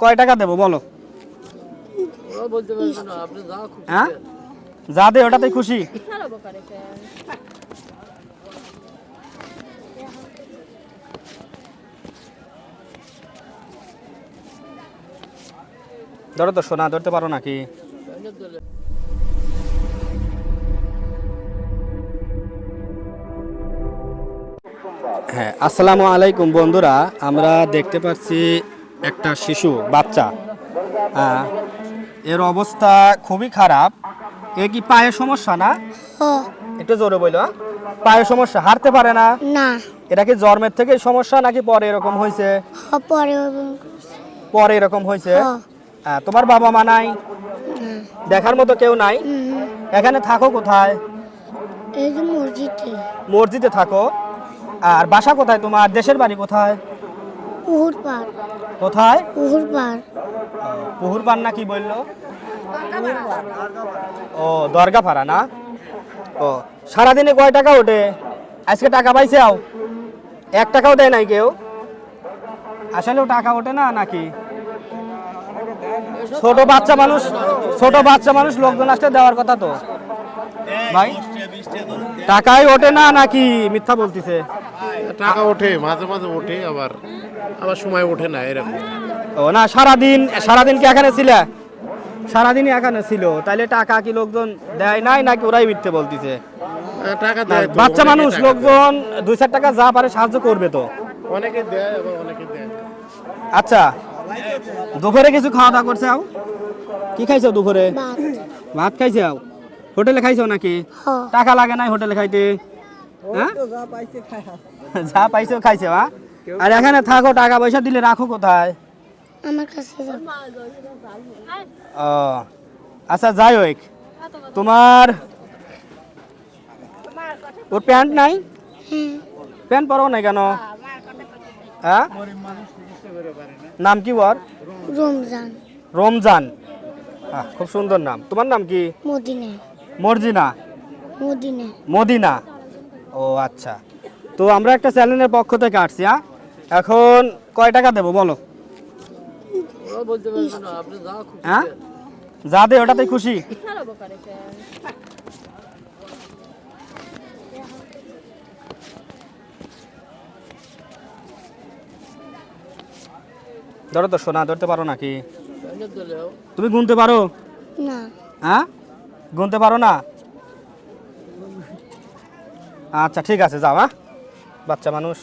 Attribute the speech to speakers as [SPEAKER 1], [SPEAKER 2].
[SPEAKER 1] কয় টাকা দেবো বলো? হ্যাঁ? যা দে ওটাতেই খুশি। ধরো তো সোনা ধরতে পারো নাকি? হ্যাঁ আসসালামু আলাইকুম বন্ধুরা আমরা দেখতে পাচ্ছি একটা শিশু বাচ্চা হ্যাঁ এর অবস্থা খুবই খারাপ। এ কি পায়ের সমস্যা না? একটু জোরে বলল হ্যাঁ? পায়ের সমস্যা হারতে পারে না?
[SPEAKER 2] না।
[SPEAKER 1] এটা কি জন্মের থেকে সমস্যা নাকি পরে এরকম হয়েছে?
[SPEAKER 2] পরে
[SPEAKER 1] পরে এরকম হয়েছে?
[SPEAKER 2] হ্যাঁ।
[SPEAKER 1] তোমার বাবা মা নাই? দেখার মতো কেউ নাই? এখানে থাকো কোথায়?
[SPEAKER 2] মসজিদে
[SPEAKER 1] থাকো। আর বাসা কোথায় তোমার? দেশের বাড়ি কোথায়?
[SPEAKER 2] পুহুর পার।
[SPEAKER 1] কোথায়?
[SPEAKER 2] পুহুর পার।
[SPEAKER 1] পুহুর পান না কি বলল? ও দরগা ফাড়া না? ও সারাদিনে কয় টাকা ওঠে? আজকে টাকা পাইছে আও? এক টাকাও দেয় নাই কেউ? আসলেও টাকা ওঠে না নাকি? ছোট বাচ্চা মানুষ ছোট বাচ্চা মানুষ লোকজন আসতে দেওয়ার কথা তো। ভাই? টাকাই ওঠে না নাকি মিথ্যা বলতিছে?
[SPEAKER 3] টাকা ওঠে মাঝে মাঝে ওঠে আবার আবার সময় ওঠে না এরকম।
[SPEAKER 1] ও না সারাদিন সারাদিন কি এখানে ছিলে? সারাদিনই এখানে ছিল তাইলে টাকা কি লোকজন দেয় নাই নাকি ওরাই মিথ্যে বলতিছে?
[SPEAKER 3] টাকা দেয়
[SPEAKER 1] বাচ্চা মানুষ লোকজন দুই চার টাকা যা পারে সাহায্য করবে তো।
[SPEAKER 3] অনেকে দেয় আবার অনেকে দেয়
[SPEAKER 1] আচ্ছা দুপুরে কিছু খাওয়া দাওয়া করছে আও? কি খাইছো দুপুরে? ভাত খাইছে আও? হোটেলে খাইছো নাকি? টাকা লাগে নাই হোটেলে খাইতে? হ্যাঁ? যা পাইছো খাইছে হ্যাঁ আর এখানে থাকো টাকা পয়সা দিলে রাখো কোথায়?
[SPEAKER 2] আমার কাছে
[SPEAKER 1] ও আচ্ছা যাই হোক। তোমার ওর প্যান্ট নাই? প্যান্ট পরো নাই কেন? হ্যাঁ? নাম কি ওর?
[SPEAKER 2] রমজান।
[SPEAKER 1] রমজান। খুব সুন্দর নাম। তোমার নাম কি?
[SPEAKER 2] মদিনে।
[SPEAKER 1] মর্জিনা?
[SPEAKER 2] মদিনে।
[SPEAKER 1] মদিনা। ও আচ্ছা। তো আমরা একটা চ্যানেলের পক্ষ থেকে আসছি হ্যাঁ? এখন কয় টাকা দেবো বলো? হ্যাঁ? যা দে ওটাতেই খুশি। ধরো তো সোনা ধরতে পারো নাকি? তুমি গুনতে পারো?
[SPEAKER 2] না।
[SPEAKER 1] হ্যাঁ? গুনতে পারো না? আচ্ছা ঠিক আছে যাও হ্যাঁ? বাচ্চা মানুষ।